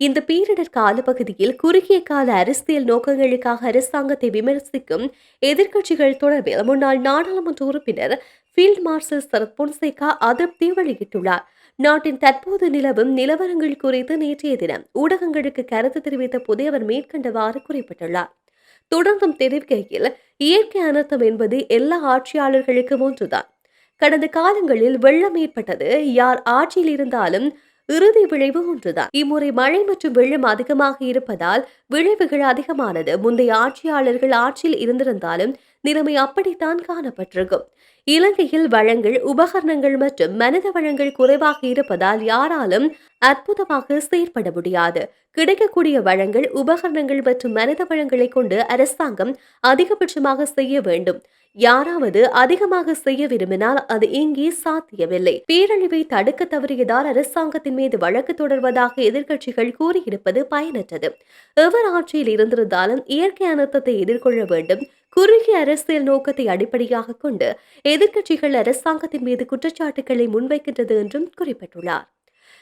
இந்த பேரிடர் காலப்பகுதியில் குறுகிய கால அரசியல் நோக்கங்களுக்காக அரசாங்கத்தை விமர்சிக்கும் எதிர்க்கட்சிகள் தொடர்பில் முன்னாள் நாடாளுமன்ற உறுப்பினர் ஃபீல்ட் மார்ஷல் சரத் பொன்சேகா அதிருப்தி வெளியிட்டுள்ளார். நாட்டின் தற்போது நிலவும் நிலவரங்கள் குறித்து நேற்றைய தினம் ஊடகங்களுக்கு கருத்து தெரிவித்த போதே அவர் மேற்கண்டவாறு குறிப்பிட்டுள்ளார். தொடர்ந்தும் தெரிவிக்கையில் இயற்கை அனர்த்தம் என்பது எல்லா ஆட்சியாளர்களுக்கும் ஒன்றுதான். கடந்த காலங்களில் வெள்ளம் ஏற்பட்டது யார் ஆட்சியில் இருந்தாலும் இறுதி விளைவு ஒன்றுதான். இம்முறை மழை மற்றும் வெள்ளம் அதிகமாக இருப்பதால் விளைவுகள் அதிகமானது. முந்தைய ஆட்சியாளர்கள் ஆட்சியில் இருந்திருந்தாலும் நிலைமை அப்படித்தான் காணப்பட்டிருக்கும். இலங்கையில் வளங்கள் உபகரணங்கள் மற்றும் மனித வளங்கள் குறைவாக இருப்பதால் யாராலும் அற்புதமாக செயற்பட முடியாது. கிடைக்கக்கூடிய வளங்கள் உபகரணங்கள் மற்றும் மனித வளங்களை கொண்டு அரசாங்கம் அதிகபட்சமாக செய்ய வேண்டும். யாராவது அதிகமாக செய்ய விரும்பினால் அது இங்கே சாத்தியமில்லை. பேரழிவை தடுக்க தவறியதால் அரசாங்கத்தின் மீது வழக்கு தொடர்வதாக எதிர்க்கட்சிகள் கூறியிருப்பது பயனற்றது. எவர் ஆட்சியில் இருந்திருந்தாலும் இயற்கை அனர்த்தத்தை எதிர்கொள்ள வேண்டும். குறுகிய அரசியல் நோக்கத்தை அடிப்படையாக கொண்டு எதிர்க்கட்சிகள் அரசாங்கத்தின் மீது குற்றச்சாட்டுகளை முன்வைக்கின்றது என்றும் குறிப்பிட்டுள்ளார்.